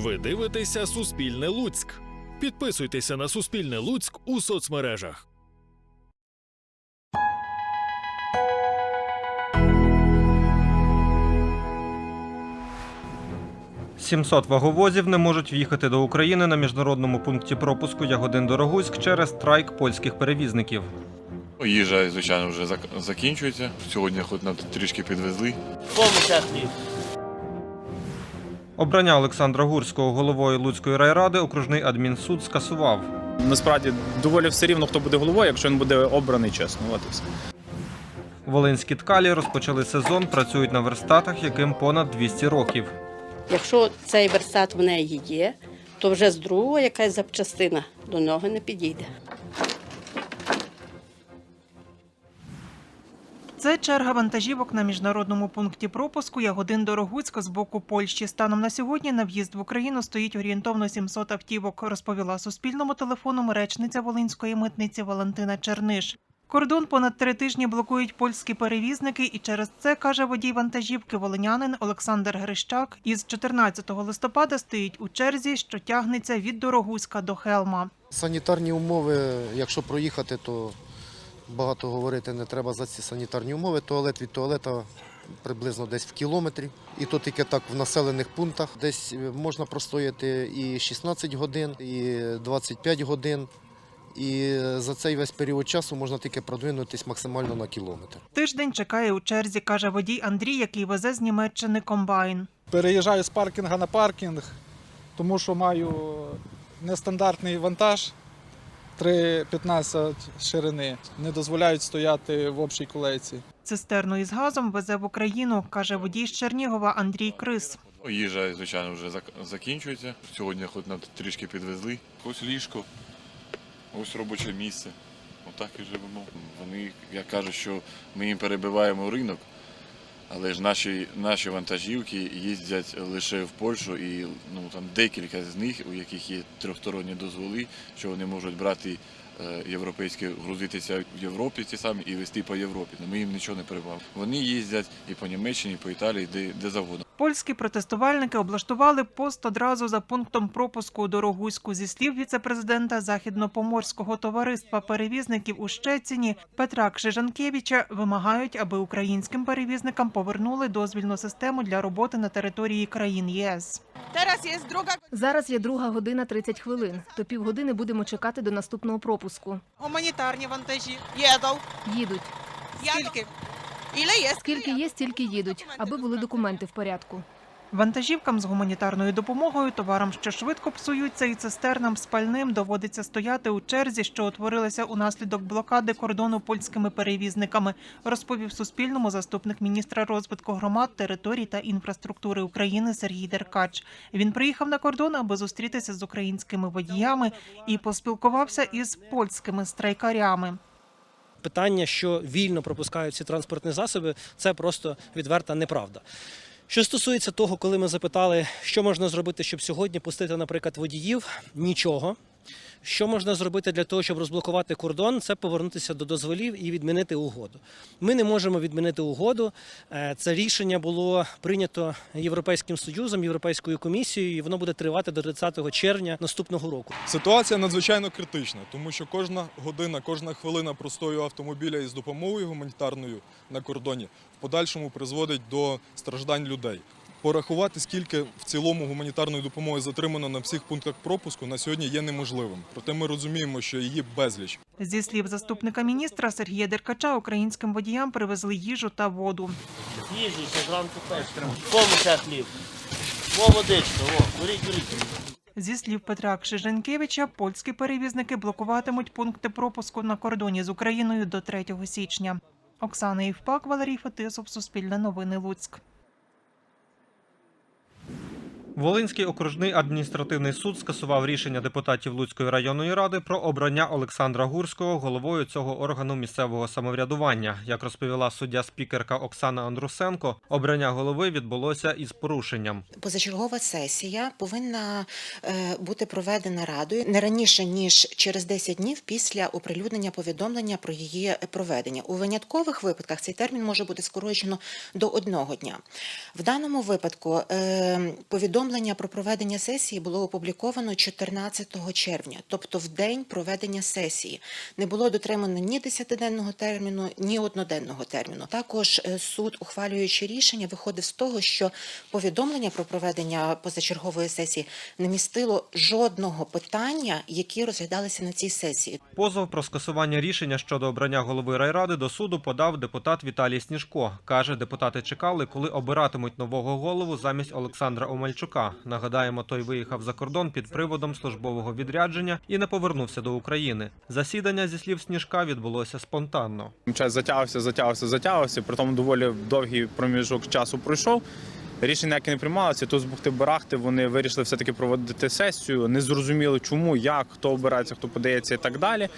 Ви дивитеся Суспільне Луцьк. Підписуйтеся на Суспільне Луцьк у соцмережах. – 700 ваговозів не можуть в'їхати до України на міжнародному пункті пропуску Ягодин Дорогуськ через страйк польських перевізників. Їжа, звичайно, вже закінчується. Сьогодні хоч нам трішки підвезли. Хліб. Обрання Олександра Гурського головою Луцької райради окружний адмінсуд скасував. Насправді доволі все рівно, хто буде головою, якщо він буде обраний чесно. От і все. Волинські ткалі розпочали сезон, працюють на верстатах, яким понад 200 років. Якщо цей верстат в неї є, то вже з другого якась запчастина до нього не підійде. Це черга вантажівок на міжнародному пункті пропуску Ягодин Дорогуцька з боку Польщі. Станом на сьогодні на в'їзд в Україну стоїть орієнтовно 700 автівок, розповіла Суспільному телефону речниця Волинської митниці Валентина Черниш. Кордон понад три тижні блокують польські перевізники, і через це каже водій вантажівки волинянин Олександр Грищак. Із 14 листопада стоїть у черзі, що тягнеться від Дорогуська до Хелма. Санітарні умови, якщо проїхати, то багато говорити не треба за ці санітарні умови. Туалет від туалета приблизно десь в кілометрі. І то тільки так в населених пунктах. Десь е, можна простояти і 16 годин, і 25 годин. І за цей весь період часу можна тільки продвинутися максимально на кілометр. Тиждень чекає у черзі, каже водій Андрій, який везе з Німеччини комбайн. переїжджаю з паркінга на паркінг, тому що маю нестандартний вантаж 3,15 ширини. Не дозволяють стояти в общій колейці. Цистерну із газом везе в Україну, каже водій з Чернігова Андрій Крис. Їжа, звичайно, вже зак- закінчується. Сьогодні хоч нам трішки підвезли. Ось ліжко, ось робоче місце. Отак і живемо. Вони, як кажуть, що ми їм перебиваємо ринок, але ж наші, наші вантажівки їздять лише в Польщу і ну, там декілька з них, у яких є трьохсторонні дозволи, що вони можуть брати е, європейські, грузитися в Європі ті самі і вести по Європі. Ми їм нічого не перебуваємо. Вони їздять і по Німеччині, і по Італії, де, де завгодно. Польські протестувальники облаштували пост одразу за пунктом пропуску у Дорогуську. Зі слів віцепрезидента Західнопоморського товариства перевізників у Щеціні Петра Кшижанкевича вимагають, аби українським перевізникам повернули дозвільну систему для роботи на території країн ЄС. Зараз є друга година 30 хвилин. То півгодини будемо чекати до наступного пропуску. гуманітарні вантажі. Їдуть. Їдуть. Скільки? Скільки є, стільки їдуть, аби були документи в порядку. Вантажівкам з гуманітарною допомогою, товарам, що швидко псуються, і цистернам з пальним доводиться стояти у черзі, що утворилася унаслідок блокади кордону польськими перевізниками, розповів Суспільному заступник міністра розвитку громад, територій та інфраструктури України Сергій Деркач. Він приїхав на кордон, аби зустрітися з українськими водіями і поспілкувався із польськими страйкарями. Питання, що вільно пропускають ці транспортні засоби, це просто відверта неправда. Що стосується того, коли ми запитали, що можна зробити, щоб сьогодні пустити, наприклад, водіїв, нічого. Що можна зробити для того, щоб розблокувати кордон, це повернутися до дозволів і відмінити угоду. Ми не можемо відмінити угоду. Е, Це рішення було прийнято Європейським Союзом, Європейською комісією, і воно буде тривати до 30 червня наступного року. Ситуація надзвичайно критична, тому що кожна година, кожна хвилина простою автомобіля із допомогою гуманітарною на кордоні в подальшому призводить до страждань людей. Порахувати, скільки в цілому гуманітарної допомоги затримано на всіх пунктах пропуску, на сьогодні є неможливим. Проте ми розуміємо, що її безліч. Зі слів заступника міністра Сергія Деркача, українським водіям привезли їжу та воду. Їжі ще зранку теж. Повністю хліб. Во водичка, во, беріть, беріть. Зі слів Петра Кшиженкевича, польські перевізники блокуватимуть пункти пропуску на кордоні з Україною до 3 січня. Оксана Євпак, Валерій Фетисов, Суспільне новини Луцьк. Волинський окружний адміністративний суд скасував рішення депутатів Луцької районної ради про обрання Олександра Гурського головою цього органу місцевого самоврядування. Як розповіла суддя спікерка Оксана Андрусенко, обрання голови відбулося із порушенням. Позачергова сесія повинна е, бути проведена радою не раніше ніж через 10 днів після оприлюднення повідомлення про її проведення. У виняткових випадках цей термін може бути скорочено до одного дня. В даному випадку е, повідомлення Повідомлення про проведення сесії було опубліковано 14 червня, тобто в день проведення сесії. Не було дотримано ні 10-денного терміну, ні одноденного терміну. Також е, суд, ухвалюючи рішення, виходив з того, що повідомлення про проведення позачергової сесії не містило жодного питання, які розглядалися на цій сесії. Позов про скасування рішення щодо обрання голови райради до суду подав депутат Віталій Сніжко. Каже, депутати чекали, коли обиратимуть нового голову замість Олександра Омельчука. Нагадаємо, той виїхав за кордон під приводом службового відрядження і не повернувся до України. Засідання зі слів Сніжка відбулося спонтанно. Час затягався, затягався, затягався. При тому доволі довгий проміжок часу пройшов. Рішення, яке не приймалося, то з бухти барахти вони вирішили все-таки проводити сесію. Не зрозуміли, чому, як, хто обирається, хто подається і так далі.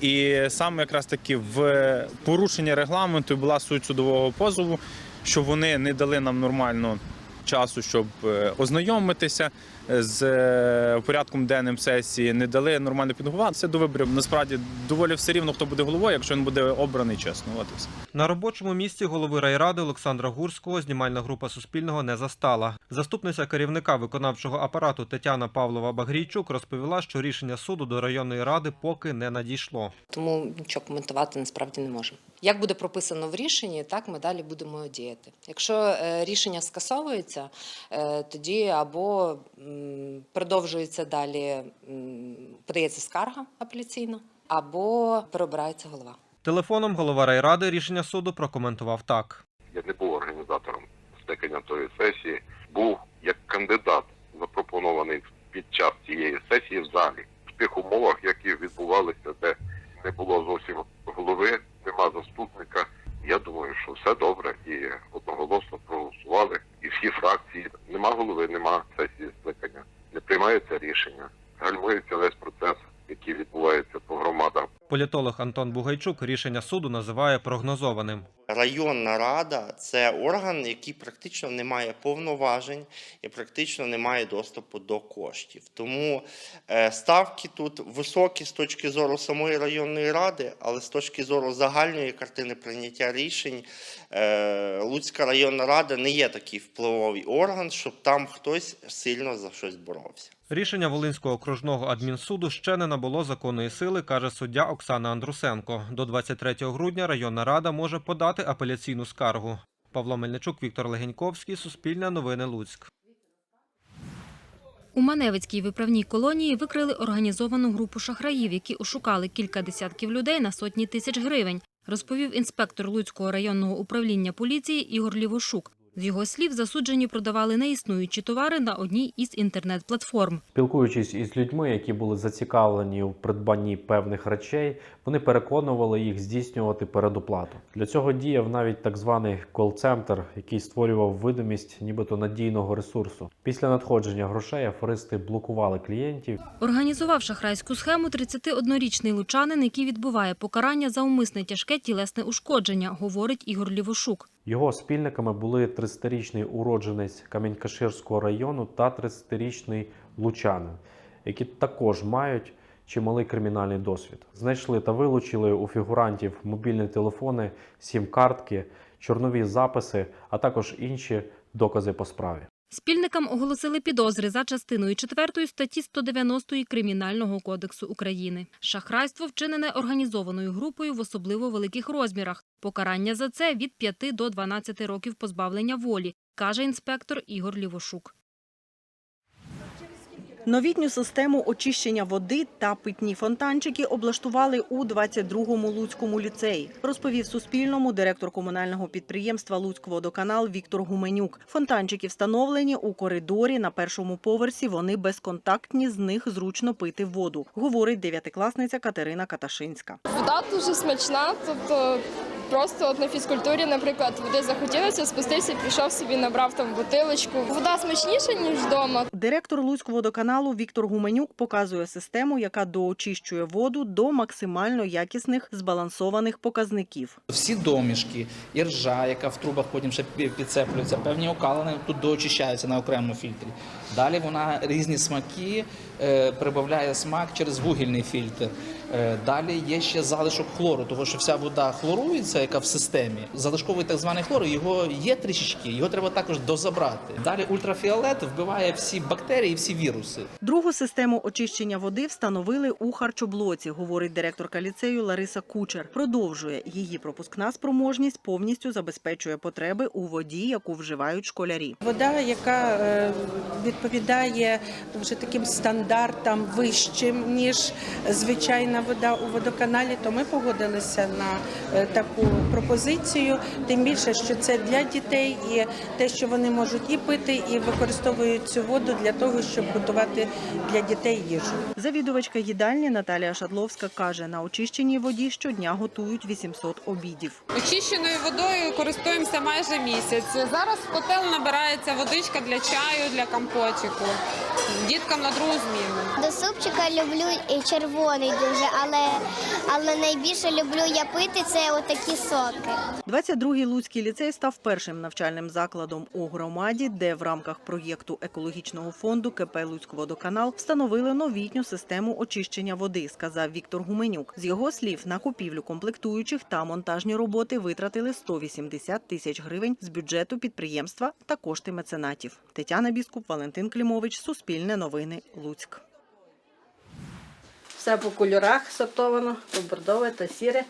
І саме якраз таки в порушення регламенту була суть судового позову, що вони не дали нам нормально часу, щоб е, ознайомитися з е, порядком денним сесії, не дали нормально підготуватися до виборів. Насправді доволі все рівно, хто буде головою, якщо він буде обраний чесно. От і все. На робочому місці голови райради Олександра Гурського знімальна група Суспільного не застала. Заступниця керівника виконавчого апарату Тетяна Павлова Багрійчук розповіла, що рішення суду до районної ради поки не надійшло. Тому нічого коментувати насправді не можемо. Як буде прописано в рішенні, так ми далі будемо діяти. Якщо е, рішення скасовується, е, тоді або продовжується далі, подається скарга апеляційна, або переобирається голова. Телефоном голова райради рішення суду прокоментував так. Я не був організатором скликання тої сесії, був як кандидат запропонований під час цієї сесії в залі в тих умовах, які відбувалися, де не було зовсім голови, нема заступника. Я думаю, що все добре і одноголосно проголосували. І всі фракції нема голови, нема сесії скликання. Не приймається рішення, гальмується весь процес, який відбувається по громадах. Політолог Антон Бугайчук рішення суду називає прогнозованим. Районна рада це орган, який практично не має повноважень і практично не має доступу до коштів. Тому е, ставки тут високі з точки зору самої районної ради, але з точки зору загальної картини прийняття рішень, Луцька районна рада не є такий впливовий орган, щоб там хтось сильно за щось боровся. Рішення Волинського окружного адмінсуду ще не набуло законної сили, каже суддя Оксана Андрусенко. До 23 грудня районна рада може подати апеляційну скаргу. Павло Мельничук, Віктор Легеньковський, Суспільне новини Луцьк. У Маневицькій виправній колонії викрили організовану групу шахраїв, які ошукали кілька десятків людей на сотні тисяч гривень, розповів інспектор Луцького районного управління поліції Ігор Лівошук. З його слів, засуджені продавали неіснуючі товари на одній із інтернет-платформ. Спілкуючись із людьми, які були зацікавлені у придбанні певних речей, вони переконували їх здійснювати передоплату. Для цього діяв навіть так званий кол-центр, який створював видимість нібито надійного ресурсу. Після надходження грошей аферисти блокували клієнтів Організував шахрайську схему 31-річний лучанин, який відбуває покарання за умисне тяжке тілесне ушкодження, говорить Ігор Лівошук. Його спільниками були 30-річний уродженець Камінь-Каширського району та 30-річний лучанин, які також мають чималий кримінальний досвід. Знайшли та вилучили у фігурантів мобільні телефони, сім-картки, чорнові записи, а також інші докази по справі. Спільникам оголосили підозри за частиною 4 статті 190 Кримінального кодексу України. Шахрайство вчинене організованою групою в особливо великих розмірах. Покарання за це від 5 до 12 років позбавлення волі, каже інспектор Ігор Лівошук. Новітню систему очищення води та питні фонтанчики облаштували у 22-му Луцькому ліцеї, розповів Суспільному директор комунального підприємства «Луцькводоканал» Віктор Гуменюк. Фонтанчики встановлені у коридорі на першому поверсі. Вони безконтактні, з них зручно пити воду, говорить дев'ятикласниця Катерина Каташинська. Вода дуже смачна, тобто просто от на фізкультурі, наприклад, води захотілося, спустився, пішов собі, набрав там бутилочку. Вода смачніша, ніж вдома. Директор Луцькводоканалу Віктор Гуменюк показує систему, яка доочищує воду до максимально якісних збалансованих показників. Всі домішки, і ржа, яка в трубах потім ще підцеплюється, певні окалини тут доочищаються на окремому фільтрі. Далі вона різні смаки, е, прибавляє смак через вугільний фільтр. Е, Далі є ще залишок хлору, тому що вся вода хлорується, яка в системі. Залишковий так званий хлор, його є трішечки, його треба також дозабрати. Далі ультрафіолет вбиває всі бактерії, всі віруси. Другу систему очищення води встановили у харчоблоці, говорить директорка ліцею Лариса Кучер. Продовжує її пропускна спроможність повністю забезпечує потреби у воді, яку вживають школярі. Вода, яка е, відповідає вже таким стандартам вищим, ніж звичайна вода у водоканалі, то ми погодилися на е, таку пропозицію. Тим більше, що це для дітей і те, що вони можуть і пити, і використовують цю воду для того, щоб готувати для дітей їжу. Завідувачка їдальні Наталія Шадловська каже, на очищеній воді щодня готують 800 обідів. Очищеною водою користуємося майже місяць. Зараз в котел набирається водичка для чаю, для компотику. Діткам на другу зміну. До люблю і червоний дуже, але, але найбільше люблю я пити це отакі соки. 22-й Луцький ліцей став першим навчальним закладом у громаді, де в рамках проєкту екологічного фонду КП «Луцькводоканал» встановили новітню систему очищення води, сказав Віктор Гуменюк. З його слів, на купівлю комплектуючих та монтажні роботи витратили 180 тисяч гривень з бюджету підприємства та кошти меценатів. Тетяна Біскуп, Валентин Клімович, Суспільне новини, Луцьк. Все по кольорах сортовано, то бордове, то сіре,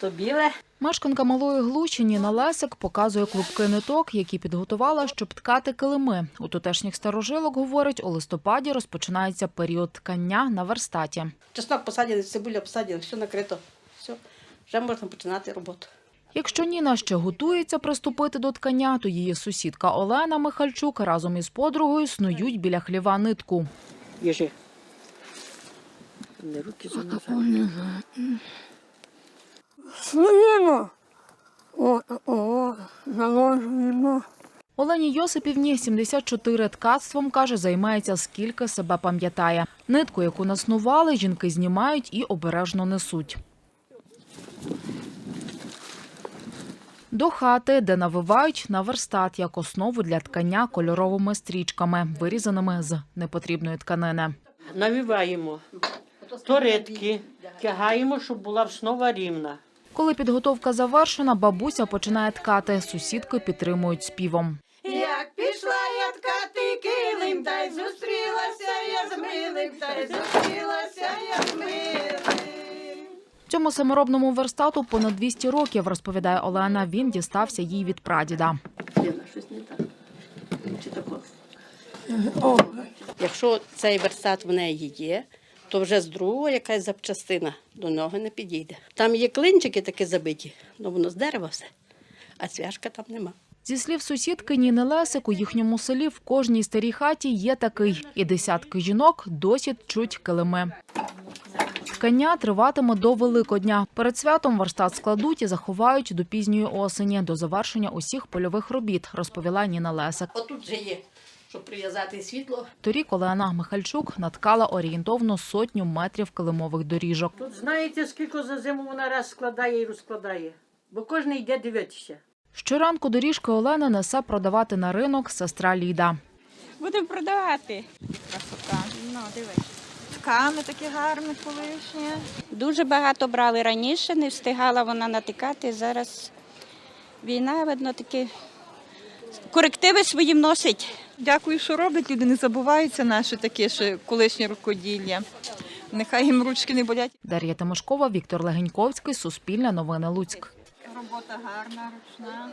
то біле. Мешканка Малої Глуші Ніна Лесик показує клубки ниток, які підготувала, щоб ткати килими. У тутешніх старожилок, говорить, у листопаді розпочинається період ткання на верстаті. Чеснок посадили, цибуля посадили, все накрито. Все, вже можна починати роботу. Якщо Ніна ще готується приступити до ткання, то її сусідка Олена Михальчук разом із подругою снують біля хліва нитку. Біжи. Не руки Снуємо. О, о, заложуємо. Олені Йосипівні 74 ткацтвом, каже, займається скільки себе пам'ятає. Нитку, яку наснували, жінки знімають і обережно несуть. До хати, де навивають на верстат як основу для ткання кольоровими стрічками, вирізаними з непотрібної тканини. Навіваємо торитки, тягаємо, щоб була основа рівна. Коли підготовка завершена, бабуся починає ткати. Сусідки підтримують співом. Як пішла я ткати килим, та й зустрілася я з милим, та й зустрілася я з милим. Цьому саморобному верстату понад 200 років, розповідає Олена. Він дістався їй від прадіда. Щось не так. Чи тако? Якщо цей верстат в неї є, то вже з другого якась запчастина до нього не підійде. Там є клинчики такі забиті, ну воно з дерева все, а цвяшка там нема. Зі слів сусідки Ніни Лесик, у їхньому селі в кожній старій хаті є такий, і десятки жінок досі чуть килими. Ткання триватиме до Великодня. Перед святом верстат складуть і заховають до пізньої осені, до завершення усіх польових робіт, розповіла Ніна Лесик. Отут же є, щоб прив'язати світло. Торік Олена Михальчук наткала орієнтовно сотню метрів килимових доріжок. Тут знаєте, скільки за зиму вона раз складає і розкладає, бо кожен йде дивитися. Щоранку доріжки Олена несе продавати на ринок сестра Ліда. Будемо продавати. Красота. Ну, дивись. Ткани такі гарні колишні. Дуже багато брали раніше, не встигала вона натикати. Зараз війна, видно, такі корективи свої вносить. Дякую, що роблять. Люди не забуваються наше таке, що колишнє рукоділля. Нехай їм ручки не болять. Дар'я Тимошкова, Віктор Легеньковський, Суспільне новини Луцьк. Робота гарна, ручна.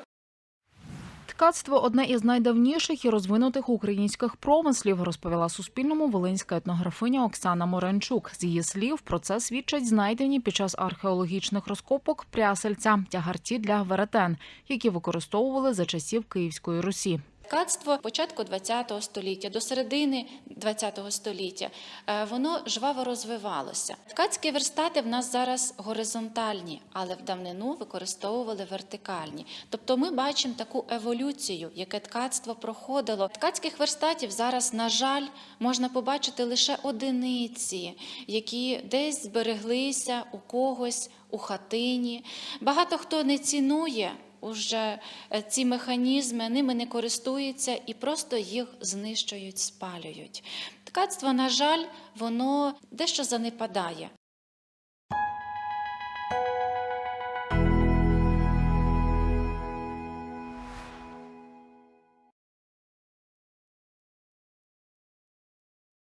Ткацтво одне із найдавніших і розвинутих українських промислів, розповіла Суспільному волинська етнографиня Оксана Моренчук. З її слів про це свідчать знайдені під час археологічних розкопок прясельця, тягарці для веретен, які використовували за часів Київської Русі. Ткацтво початку ХХ століття до середини ХХ століття е, воно жваво розвивалося. Ткацькі верстати в нас зараз горизонтальні, але в давнину використовували вертикальні. Тобто ми бачимо таку еволюцію, яке ткацтво проходило. Ткацьких верстатів зараз, на жаль, можна побачити лише одиниці, які десь збереглися у когось у хатині. Багато хто не цінує уже е, ці механізми, ними не користуються і просто їх знищують, спалюють. Ткацтво, на жаль, воно дещо занепадає.